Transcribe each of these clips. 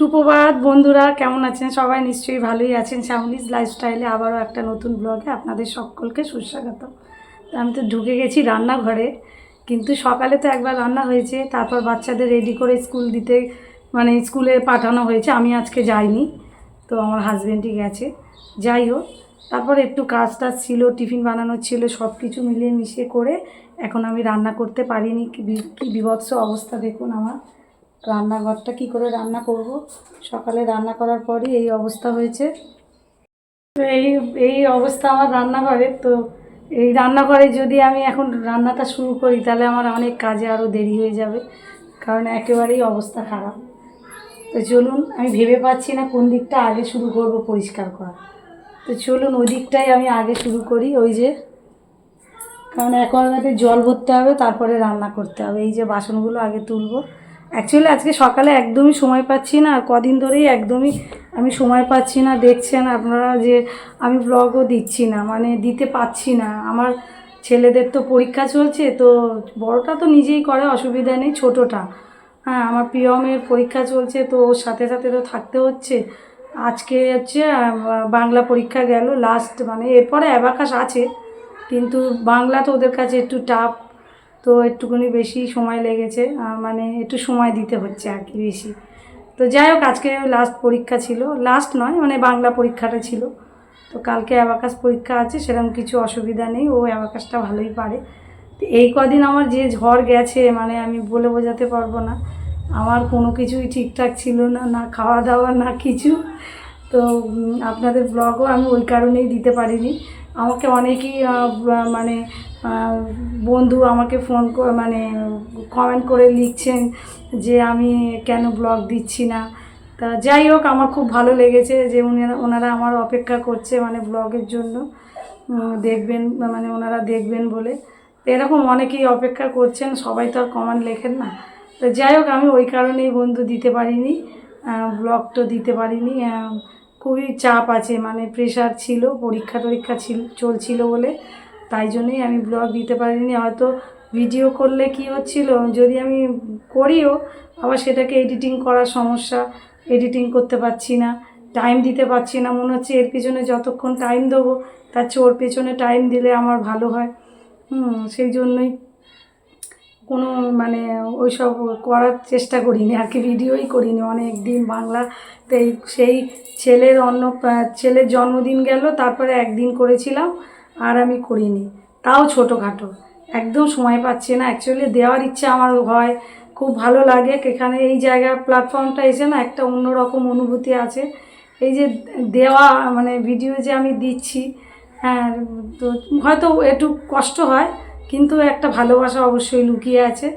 সুপ্রভাত বন্ধুরা, কেমন আছেন? সবাই নিশ্চয়ই ভালোই আছেন। শ্যামলিজ লাইফস্টাইলে আবারও একটা নতুন ব্লগে আপনাদের সকলকে সুস্বাগত। আমি তো ঢুকে গেছি রান্নাঘরে, কিন্তু সকালে তো একবার রান্না হয়েছে, তারপর বাচ্চাদের রেডি করে স্কুল দিতে মানে স্কুলে পাঠানো হয়েছে। আমি আজকে যাইনি, তো আমার হাজব্যান্ডই গেছে। যাই হোক, তারপর একটু কাজ টাজ ছিল, টিফিন বানানো ছিল সব কিছু মিলিয়ে মিশিয়ে করে এখন আমি রান্না করতে পারিনি। কি বিভৎস অবস্থা দেখুন আমার। রান্নাঘরটা কি করে রান্না করব? সকালে রান্না করার পরই এই অবস্থা হয়েছে। তো এই এই অবস্থা আমার রান্নাঘরে। তো এই রান্নাঘরে যদি আমি এখন রান্নাটা শুরু করি, তাহলে আমার অনেক কাজে আরও দেরি হয়ে যাবে, কারণ একেবারেই অবস্থা খারাপ। তো চলুন, আমি ভেবে পাচ্ছি না কোন দিকটা আগে শুরু করব পরিষ্কার করা তো চলুন, ওই দিকটাই আমি আগে শুরু করি, ওই যে। কারণ অ্যাকোয়াগার্ডে জল ভরতে হবে, তারপরে রান্না করতে হবে। এই যে বাসনগুলো আগে তুলবো। অ্যাকচুয়ালি আজকে সকালে একদমই সময় পাচ্ছি না। আর কদিন ধরেই একদমই আমি সময় পাচ্ছি না। দেখছেন আপনারা যে আমি ব্লগও দিচ্ছি না। মানে দিতে পাচ্ছি না। আমার ছেলেদের তো পরীক্ষা চলছে, তো বড়টা তো নিজেই করে, অসুবিধা নেই, ছোটোটা। হ্যাঁ আমার প্রিয় মেয়ের পরীক্ষা চলছে, তো ওর সাথে সাথে তো থাকতে হচ্ছে। আজকে হচ্ছে বাংলা পরীক্ষা গেল লাস্ট মানে এরপরে অ্যাবাকাস আছে। কিন্তু বাংলা তো ওদের কাছে একটু টাফ তো একটুখানি বেশি সময় লেগেছে মানে একটু সময় দিতে হচ্ছে আর কি বেশি। তো যাই হোক, আজকে লাস্ট পরীক্ষা ছিল। লাস্ট নয় মানে বাংলা পরীক্ষাটা ছিল। তো কালকে অ্যাবাকাস পরীক্ষা আছে, সেরকম কিছু অসুবিধা নেই, ও অ্যাবাকাসটা ভালোই পারে। তো এই কদিন আমার যে ঝড় গেছে মানে আমি বলে বোঝাতে পারব না। আমার কোনো কিছুই ঠিকঠাক ছিল না না খাওয়া দাওয়া, না কিছু। তো আপনাদের ব্লগও আমি ওই কারণেই দিতে পারিনি। আমাকে অনেকেই মানে বন্ধু আমাকে ফোন মানে কমেন্ট করে লিখছেন যে আমি কেন ব্লগ দিচ্ছি না। তা যাই হোক, আমার খুব ভালো লেগেছে যে ওনারা আমার অপেক্ষা করছে মানে ব্লগের জন্য। দেখবেন মানে ওনারা দেখবেন বলে। তো এরকম অনেকেই অপেক্ষা করছেন, সবাই তো আর কমেন্ট লেখেন না। তো যাই হোক, আমি ওই কারণেই বন্ধু দিতে পারিনি ব্লগ তো দিতে পারিনি খুবই চাপ আছে মানে প্রেশার ছিল, পরীক্ষা টরীক্ষা ছিল, চলছিল বলে। তাই জন্যই আমি ব্লগ দিতে পারিনি। হয়তো ভিডিও করলে কি হচ্ছিল, যদি আমি করিও, আবার সেটাকে এডিটিং করার সমস্যা এডিটিং করতে পারছি না টাইম দিতে পারছি না। মনে হচ্ছে এর পিছনে যতক্ষণ টাইম দেবো, তার চেয়ে ওর পেছনে টাইম দিলে আমার ভালো হয়। হুম, সেই জন্যই কোনো মানে ওইসব করার চেষ্টা করিনি আর কি, ভিডিওই করিনি। অনেক দিন বাংলাতে সেই ছেলের অন্য ছেলের জন্মদিন গেল, তারপরে একদিন করেছিলাম আর আমি করিনি। তাও ছোটোখাটো। একদম সময় পাচ্ছি না। অ্যাকচুয়ালি দেওয়ার ইচ্ছা আমার হয়, খুব ভালো লাগে। এখানে এই জায়গা প্ল্যাটফর্মটা এসে না একটা অন্যরকম অনুভূতি আছে। এই যে দেওয়া মানে ভিডিও যে আমি দিচ্ছি হ্যাঁ তো হয়তো একটু কষ্ট হয় কিন্তু একটা ভালোবাসা অবশ্যই লুকিয়ে আছে।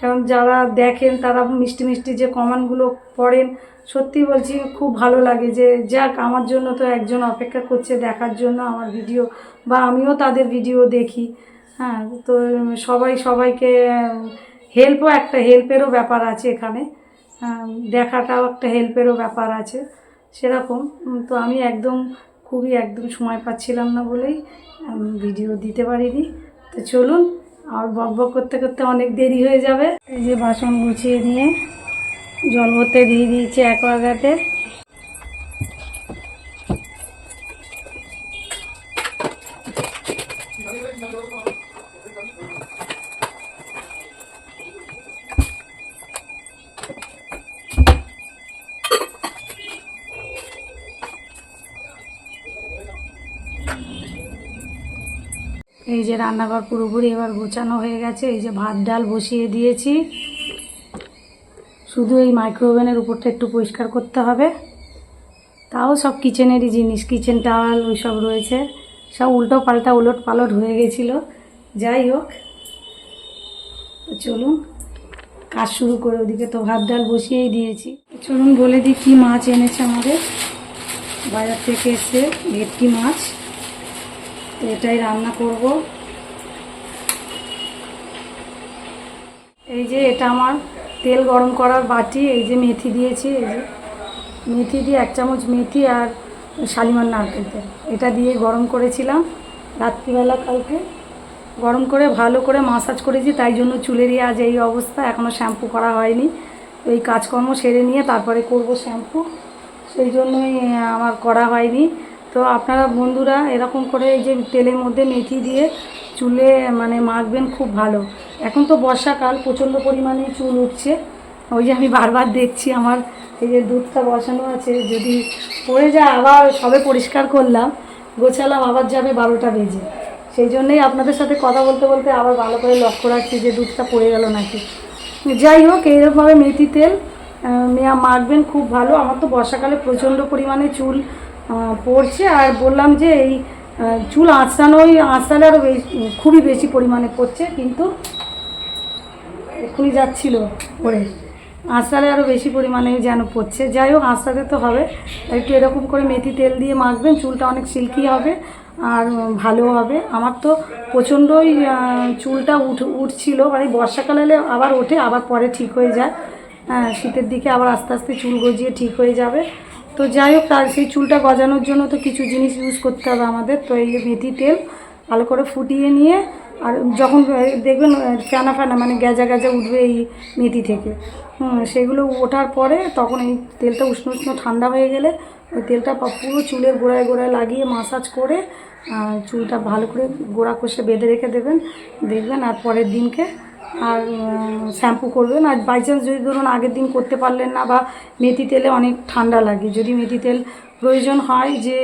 কারণ যারা দেখেন তারা মিষ্টি মিষ্টি যে কমানগুলো পড়েন সত্যি বলছি খুব ভালো লাগে যে যাক আমার জন্য তো একজন অপেক্ষা করছে দেখার জন্য আমার ভিডিও বা আমিও তাদের ভিডিও দেখি। হ্যাঁ তো সবাই সবাইকে হেল্পও একটা হেল্পেরও ব্যাপার আছে এখানে। হ্যাঁ, দেখাটাও একটা হেল্পেরও ব্যাপার আছে সেরকম। তো আমি একদম খুবই একদম সময় পাচ্ছিলাম না বলেই ভিডিও দিতে পারিনি। তো চলুন, আর বক বক করতে করতে অনেক দেরি হয়ে যাবে। এই যে বাসন গুছিয়ে নিয়ে জল ভরতে দিয়ে দিয়েছে অ্যাকোয়াগার্ডে রান্নাঘর পুরোপুরি এবার গোছানো হয়ে গেছে। এই যে ভাত, ডাল বসিয়ে দিয়েছি। শুধু এই মাইক্রোওভেনের উপরটা একটু পরিষ্কার করতে হবে। তাও সব কিচেনেরই জিনিস, কিচেন টাওয়াল ওই সব রয়েছে। সব উল্টো পাল্টা, উলট পালট হয়ে গেছিল। যাই হোক চলুন, কাজ শুরু করে ওদিকে তো ভাত, ডাল বসিয়েই দিয়েছি। চলুন বলে দিই কী মাছ এনেছে আমাদের। বাজার থেকে এসে ভেটকি মাছ। তো এটাই রান্না করব। এই যে এটা আমার তেল গরম করার বাটি, এই যে মেথি দিয়েছি, এই যে মেথি দিয়ে এক চামচ মেথি আর শালিমার নারকেল তেল। এটা দিয়ে গরম করেছিলাম রাত্রিবেলা কালকে। গরম করে ভালো করে মাসাজ করেছি, তাই জন্য চুলেরই আজ এই অবস্থা। এখনও শ্যাম্পু করা হয়নি। এই কাজকর্ম সেরে নিয়ে তারপরে করব শ্যাম্পু। সেই জন্যই আমার করা হয়নি। তো আপনারা বন্ধুরা এরকম করে এই যে তেলের মধ্যে মেথি দিয়ে চুলে মানে মাখবেন খুব ভালো। এখন তো বর্ষাকাল, প্রচণ্ড পরিমাণে চুল উঠছে। ওই যে আমি বারবার দেখছি আমার এই যে দুধটা বসানো আছে, যদি পড়ে যায় আবার সবে পরিষ্কার করলাম, গোছালাম, আবার যাবে বারোটা বেজে। সেই জন্যই আপনাদের সাথে কথা বলতে বলতে আবার ভালো করে লক্ষ্য রাখছি যে দুধটা পড়ে গেল নাকি। যাই হোক, এইরকমভাবে মেথি তেল মেয়া মাখবেন খুব ভালো। আমার তো বর্ষাকালে প্রচণ্ড পরিমাণে চুল পড়ছে। আর বললাম যে এই চুল আঁচড়ানোই আঁচড়ালে আরও খুবই বেশি পরিমাণে পড়ছে, কিন্তু এক্ষুনি যাচ্ছিল পরে আঁচড়ালে আরও বেশি পরিমাণে যেন পড়ছে। যাই হোক, আঁচড়াতে তো হবে। একটু এরকম করে মেথি তেল দিয়ে মাখবেন, চুলটা অনেক সিল্কি হবে আর ভালো হবে। আমার তো প্রচণ্ডই চুলটা উঠ উঠছিল। মানে বর্ষাকালে এলে আবার ওঠে, আবার পরে ঠিক হয়ে যায়। হ্যাঁ শীতের দিকে আবার আস্তে আস্তে চুল গজিয়ে ঠিক হয়ে যাবে। তো যাই হোক, তার সেই চুলটা গজানোর জন্য তো কিছু জিনিস ইউজ করতে হবে আমাদের। তো এই মেথি তেল, ভালো করে ফুটিয়ে নিয়ে, আর যখন দেখবেন ফেনা ফেনা মানে গ্যাজা গ্যাজা উঠবে এই মেথি থেকে। সেগুলো ওঠার পরে তখন এই তেলটা উষ্ণ উষ্ণ ঠান্ডা হয়ে গেলে ওই তেলটা পুরো চুলের গোড়ায় গোড়ায় লাগিয়ে মাসাজ করে চুলটা ভালো করে গোড়া কষে বেঁধে রেখে দেবেন। দেখবেন, আর পরের দিনকে আর শ্যাম্পু করবেন। আর বাই চান্স যদি ধরুন আগের দিন করতে পারলেন না বা মেথি তেলে অনেক ঠান্ডা লাগে, যদি মেথি তেল প্রয়োজন হয় যে,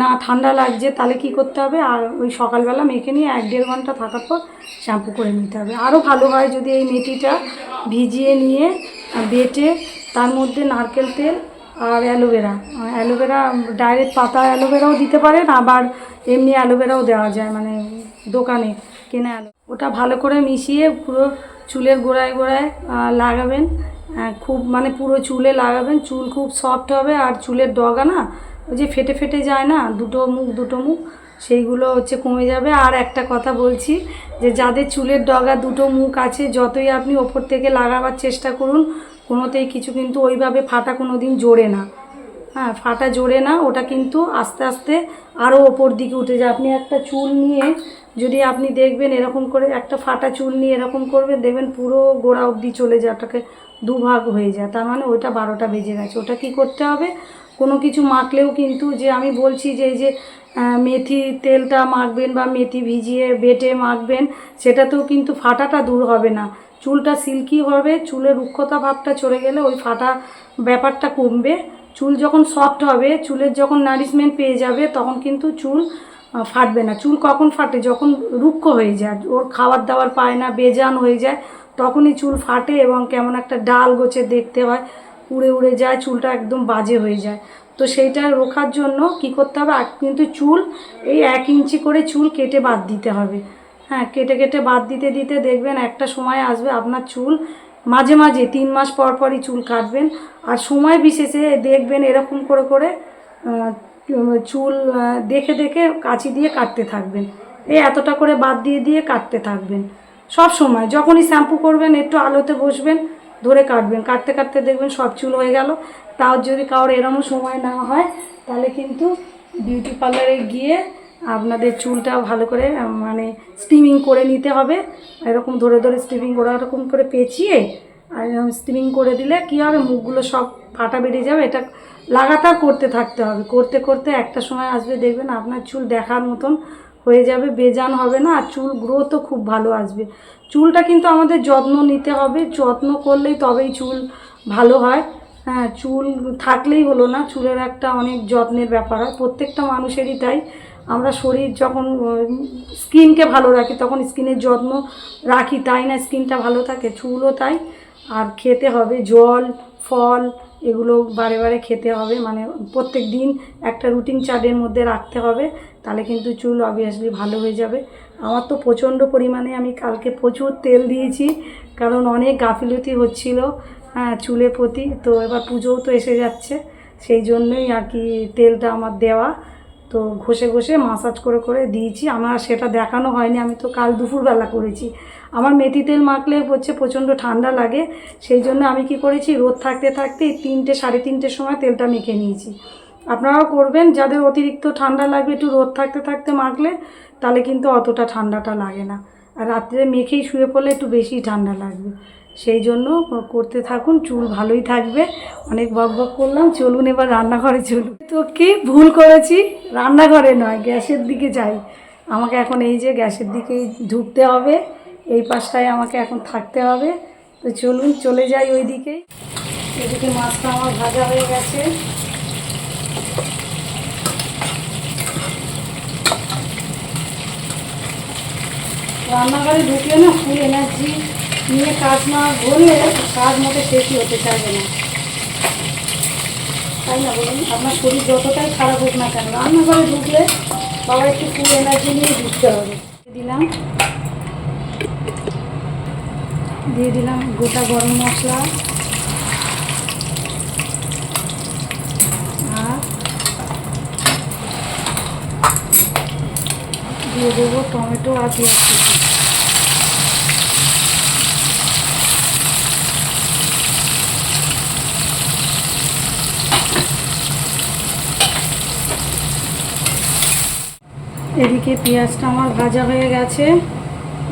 না ঠান্ডা লাগছে তাহলে কি করতে হবে? আর ওই সকালবেলা মেখে নিয়ে এক দেড় ঘণ্টা থাকার পর শ্যাম্পু করে নিতে হবে। আরও ভালো হয় যদি এই মেথিটা ভিজিয়ে নিয়ে বেটে তার মধ্যে নারকেল তেল আর অ্যালোভেরা। অ্যালোভেরা ডাইরেক্ট পাতা অ্যালোভেরাও দিতে পারেন, আবার এমনি অ্যালোভেরাও দেওয়া যায় মানে দোকানে। কেনা অ্যালো ওটা ভালো করে মিশিয়ে পুরো চুলের গোড়ায় গোড়ায় লাগাবেন। খুব মানে পুরো চুলে লাগাবেন। চুল খুব সফট হবে আর চুলের ডগা না, ওই যে ফেটে ফেটে যায় না, দুটো মুখ দুটো মুখ, সেইগুলো হচ্ছে কমে যাবে। আর একটা কথা বলছি যে যাদের চুলের ডগা দুটো মুখ আছে, যতই আপনি ওপর থেকে লাগাবার চেষ্টা করুন, কোনোতেই কিছু কিন্তু ওইভাবে ফাটা কোনো দিন জোরে না। হ্যাঁ ফাটা জোরে না, ওটা কিন্তু আস্তে আস্তে আরও ওপর দিকে উঠে যায়। আপনি একটা চুল নিয়ে যদি আপনি দেখবেন এরকম করে একটা ফাটা চুল নিয়ে এরকম করবেন, দেখবেন পুরো গোড়া অবধি চলে যায়, ওটাকে দুভাগ হয়ে যায়। তার মানে ওটা বারোটা বেজে গেছে। ওটা কি করতে হবে? কোনো কিছু মাখলেও কিন্তু যে আমি বলছি যে এই যে মেথি তেলটা মাখবেন বা মেথি ভিজিয়ে বেটে মাখবেন, সেটাতেও কিন্তু ফাটাটা দূর হবে না। চুলটা সিল্কি হবে, চুলের রুক্ষতা ভাবটা চলে গেলে ওই ফাটা ব্যাপারটা কমবে। চুল যখন সফট হবে, চুলের যখন নারিশমেন্ট পেয়ে যাবে, তখন কিন্তু চুল ফাটবে না। চুল কখন ফাটে? যখন রুক্ষ হয়ে যায়, ওর খাবার দাবার পায় না, বেজান হয়ে যায়, তখনই চুল ফাটে এবং কেমন একটা ডাল গোছে দেখতে হয়, উড়ে উড়ে যায়, চুলটা একদম বাজে হয়ে যায়। তো সেইটা রোখার জন্য কি করতে হবে? কিন্তু চুল এই এক ইঞ্চি করে চুল কেটে বাদ দিতে হবে। হ্যাঁ কেটে কেটে বাদ দিতে দিতে দেখবেন একটা সময় আসবে আপনার চুল মাঝে মাঝে তিন মাস পর পরই চুল কাটবেন। আর সময় বিশেষে দেখবেন এরকম করে করে চুল দেখে দেখে কাঁচি দিয়ে কাটতে থাকবেন। এই এতটা করে বাদ দিয়ে দিয়ে কাটতে থাকবেন। সব সময় যখনই শ্যাম্পু করবেন, একটু আলোতে বসবেন, ধরে কাটবেন। কাটতে কাটতে দেখবেন সব চুল হয়ে গেল। তাও যদি কারোর এরমও সময় না হয়, তাহলে কিন্তু বিউটি পার্লারে গিয়ে আপনাদের চুলটা ভালো করে মানে স্টিমিং করে নিতে হবে। এরকম ধরে ধরে স্টিমিং করে এরকম করে পেঁচিয়ে, আর স্টিমিং করে দিলে কী হবে? মুখগুলো সব ফাটা বেরিয়ে যাবে। এটা লাগাতার করতে থাকতে হবে। করতে করতে একটা সময় আসবে, দেখবেন আপনার চুল দেখার মতন হয়ে যাবে, বেজান হবে না, আর চুল গ্রোথও খুব ভালো আসবে। চুলটা কিন্তু আমাদের যত্ন নিতে হবে, যত্ন করলেই তবেই চুল ভালো হয়। হ্যাঁ চুল থাকলেই হলো না, চুলের একটা অনেক যত্নের ব্যাপার হয়, প্রত্যেকটা মানুষেরই তাই। আমরা শরীর যখন স্কিনকে ভালো রাখি, তখন স্কিনের যত্ন রাখি, তাই না? স্কিনটা ভালো থাকে, চুলও তাই। আর খেতে হবে জল, ফল এগুলো বারে বারে খেতে হবে। মানে প্রত্যেক দিন একটা রুটিন চার্টের মধ্যে রাখতে হবে, তাহলে কিন্তু চুল অবভিয়াসলি ভালো হয়ে যাবে। আমার তো প্রচণ্ড পরিমাণে আমি কালকে প্রচুর তেল দিয়েছি, কারণ অনেক গাফিলতি হচ্ছিল হ্যাঁ চুলের প্রতি। তো এবার পুজোও তো এসে যাচ্ছে, সেই জন্যই আর কি তেলটা আমার দেওয়া। তো ঘষে ঘষে মাসাজ করে করে দিয়েছি। আমার সেটা দেখানো হয়নি, আমি তো কাল দুপুরবেলা করেছি। আমার মেথি তেল মাখলে হচ্ছে প্রচণ্ড ঠান্ডা লাগে, সেই জন্য আমি কি করেছি, রোদ থাকতে থাকতে তিনটে, সাড়ে তিনটের সময় তেলটা মেখে নিয়েছি। আপনারাও করবেন, যাদের অতিরিক্ত ঠান্ডা লাগবে একটু রোদ থাকতে থাকতে মাখলে, তাহলে কিন্তু অতটা ঠান্ডাটা লাগে না। আর রাত্রে মেখেই শুয়ে পড়লে একটু বেশি ঠান্ডা লাগবে। সেই জন্য করতে থাকুন, চুল ভালোই থাকবে। অনেক বক বক করলাম, চলুন এবার রান্নাঘরে চলুন। তো কি ভুল করেছি? রান্নাঘরে নয়, গ্যাসের দিকে যাই। আমাকে এখন এই যে গ্যাসের দিকেই ঢুকতে হবে। এই পাশটায় আমাকে এখন থাকতে হবে। তো চলুন, চলে যাই ওই দিকেই এদিকে মাছটা আমার ভাজা হয়ে গেছে। রান্নাঘরে ঢুকলে না ফুল এনার্জি নিয়ে কাজ না করলে কাজ মতো শেষই হতে চাইবে না। তাই না বলুন? আপনার শরীর যতটাই খারাপ হোক না কেন, রান্নাঘরে ঢুকলে বাবা একটু ফুল এনার্জি নিয়ে ঢুকতে হবে। দিলাম। দিয়ে দিলাম গোটা গরম মশলা। আর দিয়ে দেবো টমেটো আর পেঁয়াজ এদিকে পেঁয়াজটা আমার ভাজা হয়ে গেছে।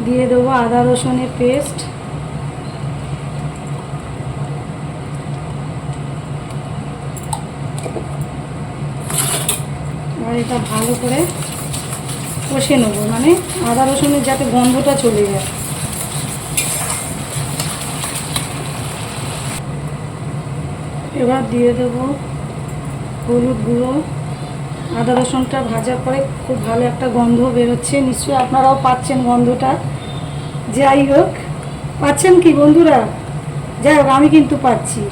দিয়ে দেবো আদা রসুনের পেস্ট এবার এটা ভালো করে কষে নেব। মানে আদা রসুনের যাতে গন্ধটা চলে যায়। এবার দিয়ে দেবো হলুদ গুঁড়ো। আদা রসুনটা ভাজার পরে খুব ভালো একটা গন্ধ বেরোচ্ছে। নিশ্চয়ই আপনারাও পাচ্ছেন গন্ধটা। যাই হোক, পাচ্ছেন কি বন্ধুরা? যাই হোক, আমি কিন্তু পাচ্ছি।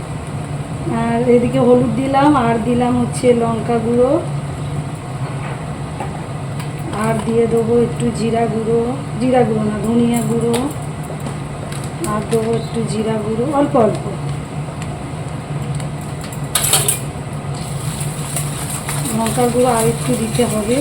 আর এদিকে হলুদ দিলাম, আর দিলাম হচ্ছে লঙ্কা গুঁড়ো। দিয়ে দেবো একটু জিরা গুঁড়ো জিরা গুঁড়ো না, ধনিয়া গুঁড়ো। আর দেবো একটু জিরা গুঁড়ো, অল্প অল্প। লঙ্কা গুঁড়ো আর একটু দিতে হবে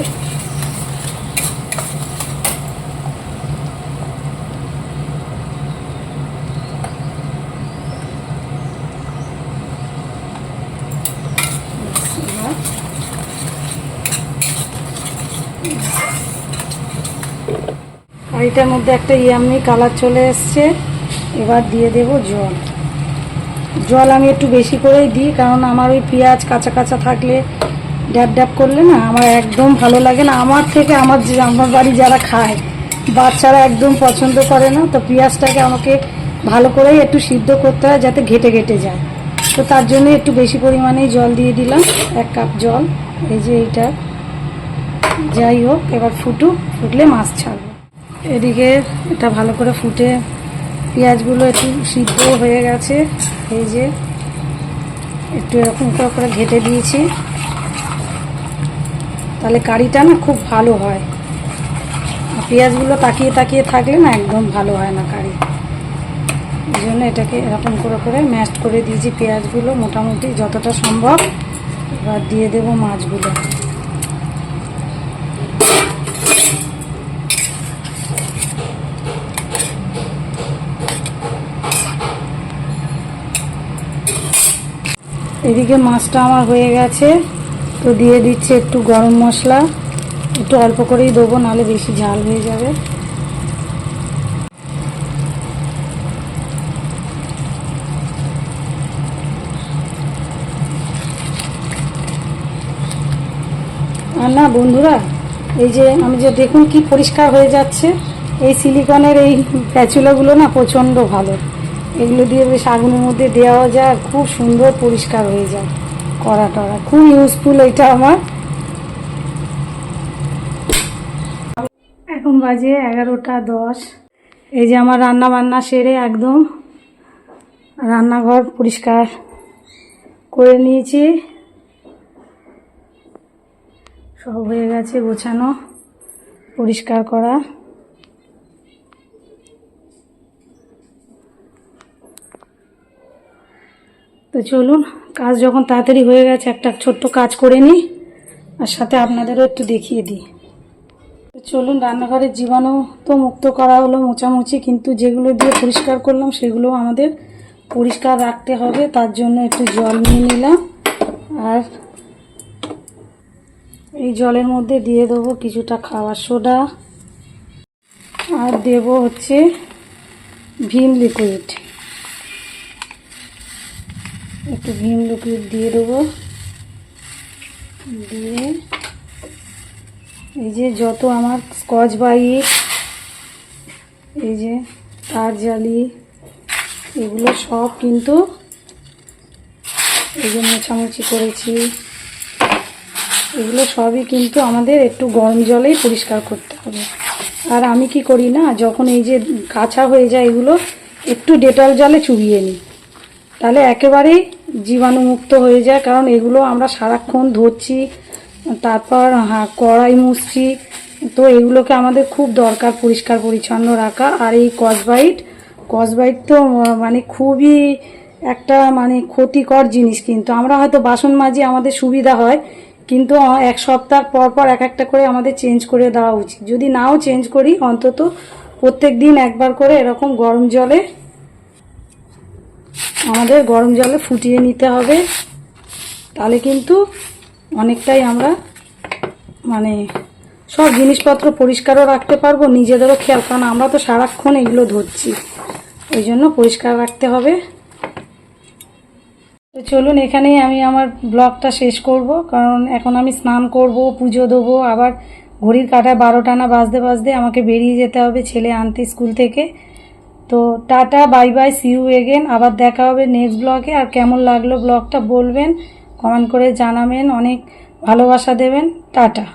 এবার কারিটার মধ্যে একটা ইয়ামি কালার চলে এসছে। এবার দিয়ে দেব জল। জল আমি একটু বেশি করেই দিই, কারণ আমার ওই পেঁয়াজ কাঁচা কাঁচা থাকলে ড্যাব ড্যাব করলে না আমার একদম ভালো লাগে না। আমার থেকে আমার আমার বাড়ি যারা খায়, বাচ্চারা একদম পছন্দ করে না, তো পেঁয়াজটাকে আমাকে ভালো করেই একটু সিদ্ধ করতে হয় যাতে ঘেটে ঘেটে যায়। তো তার জন্য একটু বেশি পরিমাণেই জল দিয়ে দিলাম, এক কাপ জল। এই যে এইটা। যাই হোক, এবার ফুটুক, ফুটলে মাছ ছাড়বো। এদিকে এটা ভালো করে ফুটে পেঁয়াজগুলো একটু সিদ্ধ হয়ে গেছে। এই যে একটু এরকম করে করে ঘেটে দিয়েছি। তাহলে কারিটা না খুব ভালো হয়। পেঁয়াজগুলো তাকিয়ে তাকিয়ে থাকলে না একদম ভালো হয় না কারি। এই জন্য এটাকে এরকম করে করে ম্যাশ করে দিয়েছি পেঁয়াজগুলো। মোটামুটি যতটা সম্ভব এবার দিয়ে দেবো মাছগুলো। এদিকে মাছটা আমার হয়ে গেছে। তো দিয়ে দিচ্ছে একটু গরম মশলা। একটু অল্প করেই দেবো, নাহলে বেশি ঝাল হয়ে যাবে। আর না, বন্ধুরা, এই যে আমি যে দেখুন কি পরিষ্কার হয়ে যাচ্ছে। এই সিলিকনের এই প্যাচুলাগুলো না প্রচণ্ড ভালো। এগুলো দিয়ে বেশ আগুনের মধ্যে দেওয়া যায় আর খুব সুন্দর পরিষ্কার হয়ে যায় করা টরা খুব ইউজফুল এটা আমার। এখন বাজে এগারোটা দশ। এই যে আমার রান্না বান্না সেরে একদম রান্নাঘর পরিষ্কার করে নিয়েছি। সব হয়ে গেছে গোছানো, পরিষ্কার করা। তো চলুন, কাজ যখন তাড়াতাড়ি হয়ে গেছে, একটা ছোট্ট কাজ করে নিই, আর সাথে আপনাদেরও একটু দেখিয়ে দিই। তো চলুন, রান্নাঘরের জীবাণু তো মুক্ত করা হলো মোচামুচি, কিন্তু যেগুলো দিয়ে পরিষ্কার করলাম, সেগুলো আমাদের পরিষ্কার রাখতে হবে, তার জন্য একটু জল নিয়ে নিলাম, আর এই জলের মধ্যে দিয়ে দেবো কিছুটা খাওয়ার সোডা, আর দেব হচ্ছে ভিম লিকুইড। একটু ভিম লিকুইড দিয়ে দেবো। দিয়ে এই যে যত আমার স্কচ বাইট এই যে তার জালি, এগুলো সব কিন্তু এই যে মোছামুছি করেছি। এগুলো সবই কিন্তু আমাদের একটু গরম জলেই পরিষ্কার করতে হবে। আর আমি কি করি না, যখন এই যে কাঁচা হয়ে যায় এগুলো, একটু ডেটল জলে চুবিয়ে নিই। তাহলে একেবারেই জীবাণুমুক্ত হয়ে যায়, কারণ এগুলো আমরা সারাক্ষণ ধরছি, তারপর হ্যাঁ কড়াই মুছছি, তো এগুলোকে আমাদের খুব দরকার পরিষ্কার পরিচ্ছন্ন রাখা। আর এই কসবাইট কসবাইট তো মানে খুবই একটা মানে ক্ষতিকর জিনিস কিন্তু। আমরা হয়তো বাসন মাজি আমাদের সুবিধা হয়, কিন্তু এক সপ্তাহ পর পর এক একটা করে আমাদের চেঞ্জ করে দেওয়া উচিত। যদি নাও চেঞ্জ করি, অন্তত প্রত্যেক দিন একবার করে এরকম গরম জলে আমাদের গরম জলে ফুটিয়ে নিতে হবে। তাহলে কিন্তু অনেকটাই আমরা মানে সব জিনিসপত্র পরিষ্কারও রাখতে পারব, নিজেদেরও খেয়াল, কারণ আমরা তো সারাক্ষণ এগুলো ধরছি। ওই জন্য পরিষ্কার রাখতে হবে। তো চলুন এখানেই আমি আমার ব্লগটা শেষ করব, কারণ এখন আমি স্নান করব, পুজো দেবো, আবার ঘড়ির কাঁটায় বারোটা না বাজতে বাজতে আমাকে বেরিয়ে যেতে হবে ছেলে আনতে স্কুল থেকে। তো tata, bye bye see you again আবার দেখা হবে নেক্সট ব্লগে আর কেমন লাগল ব্লগটা বলবেন কমেন্ট করে জানাবেন। অনেক ভালোবাসা দেবেন। টাটা।